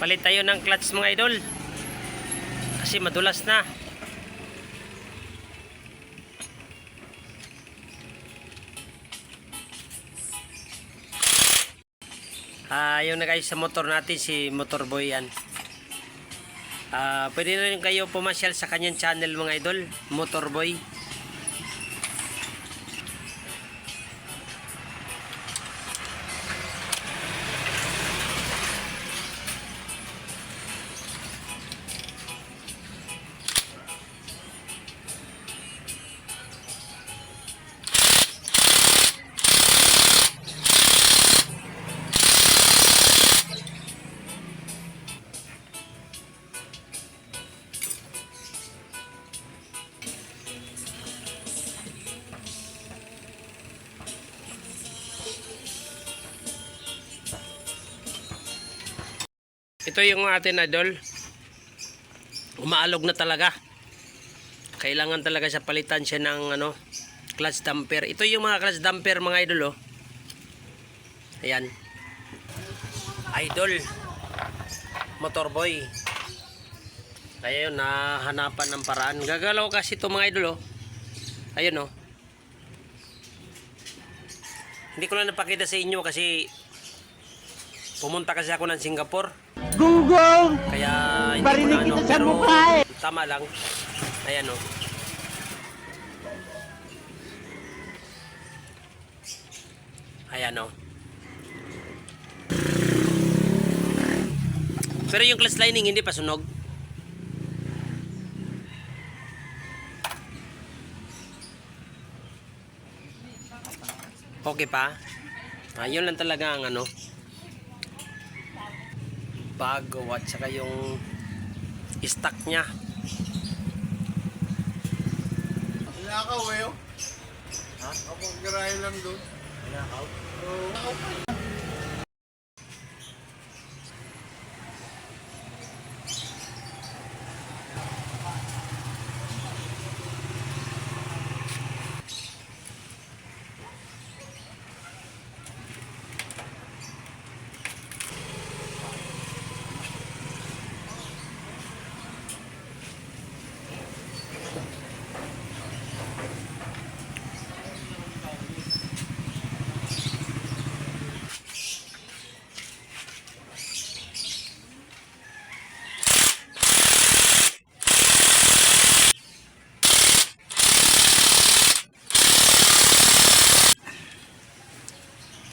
Palit tayo ng clutch mga idol. Kasi madulas na. Ah, yun na guys sa motor natin si Motor Boy yan. Ah, pwede na rin kayo pumasyal sa kanyang channel mga idol, Motor Boy. Ito yung atin idol. Umaalog na talaga. Kailangan talaga sa palitan siya ng ano, clutch damper. Ito yung mga clutch damper mga idol oh. Ayan. Idol. Motorboy. Kaya yun, nahanapan ng paraan. Gagalaw kasi ito mga idol oh. Ayun oh. Hindi ko lang napakita sa inyo kasi pumunta kasi ako ng Singapore. Gunggong! Kaya hindi Barinig ko na ano, kita sa pero mukha eh. tama lang. Ayan o. Ayan o. Pero yung clutch lining hindi pa sunog. Okay pa? Ah, yun lang talaga ang ano bago at saka yung stock niya. Nakaw eh oh. Ha? Garahe lang doon. Nakaw? Oo. Nakaw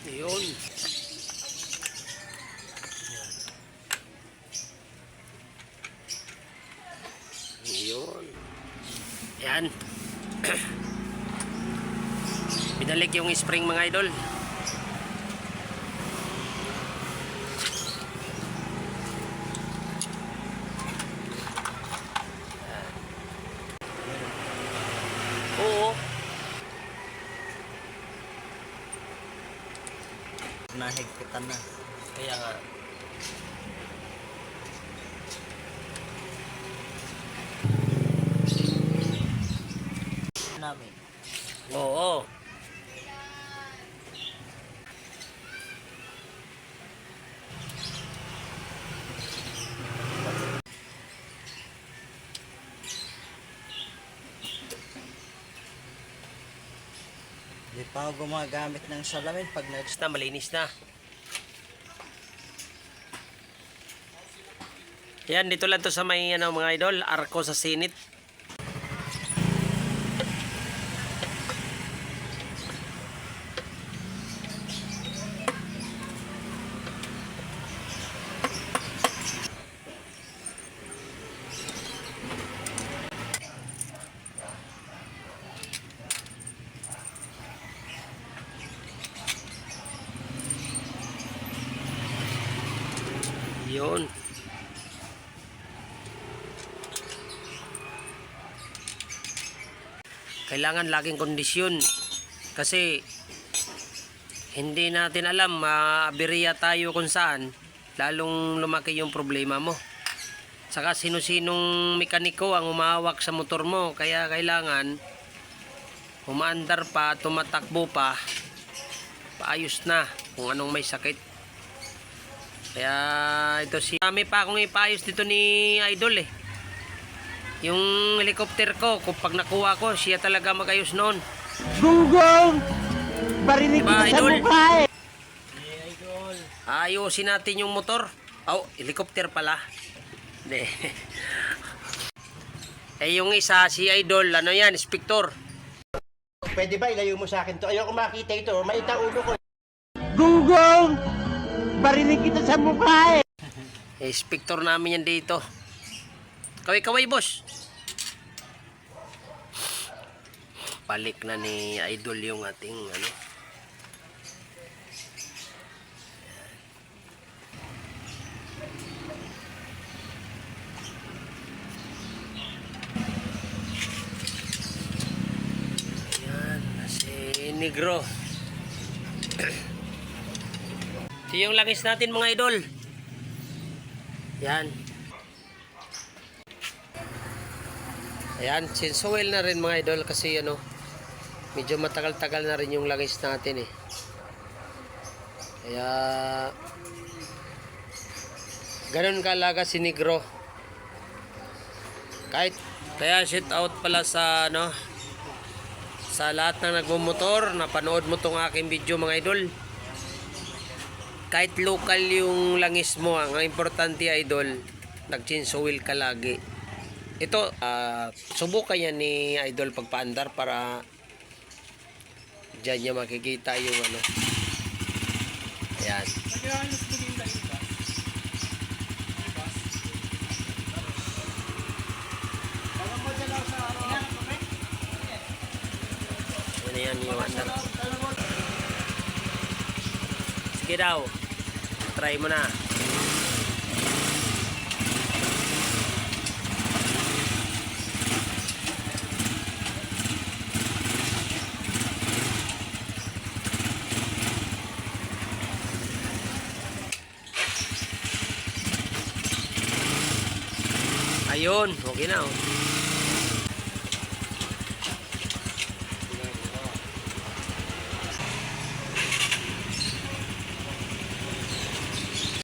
Yun. Yun. Yan. Binalik yung spring mga idol. Oo. Nahigpitan na. Kaya nga. Namin. Oo. Hindi pa ako gumagamit ng salamin pag nag na, malinis na. Yan, dito lang to sa may ano, mga idol, arko sa sinit. Yun. Kailangan laging kondisyon. Kasi hindi natin alam, maaberya tayo kung saan, lalong lumaki yung problema mo. Saka sino-sinong mekaniko ang umawak sa motor mo, kaya kailangan umaandar pa, tumatakbo pa, paayos na kung anong may sakit. Kaya ito si kami pa akong ipayos dito ni Idol eh. Yung helicopter ko, kung pag nakuha ko, siya talaga magayos noon. Gunggong! Barinig Diba, sa idol? mukha eh! Ayusin natin yung motor. Oh, helicopter pala. Hindi. eh yung isa, si Idol, ano yan, inspector. Pwede ba ilayo mo sa akin to? Ayoko makita ito. Maita ulo ko. Gunggong! Barinig kita sa mukha eh! Eh, inspector namin yan dito. Kaway-kaway, boss. Balik na ni Idol yung ating ano. Yan, si Negro. Ito yung langis natin mga idol. Yan. Ayan, sinsuel na rin mga idol kasi ano, medyo matagal-tagal na rin yung langis natin eh. Kaya, ganun kalaga si Negro. Kahit, kaya shout out pala sa ano, sa lahat ng nagmumotor, napanood mo tong aking video mga idol. Kahit local yung langis mo, ang importante idol, nag-chinsuel ka lagi. Ito, ah, subukan yan ni Idol pagpaandar para dyan niya makikita yung ano. Ayan. Ano yan yung andar. Sige daw. Try mo na. Ayun, okay na oh.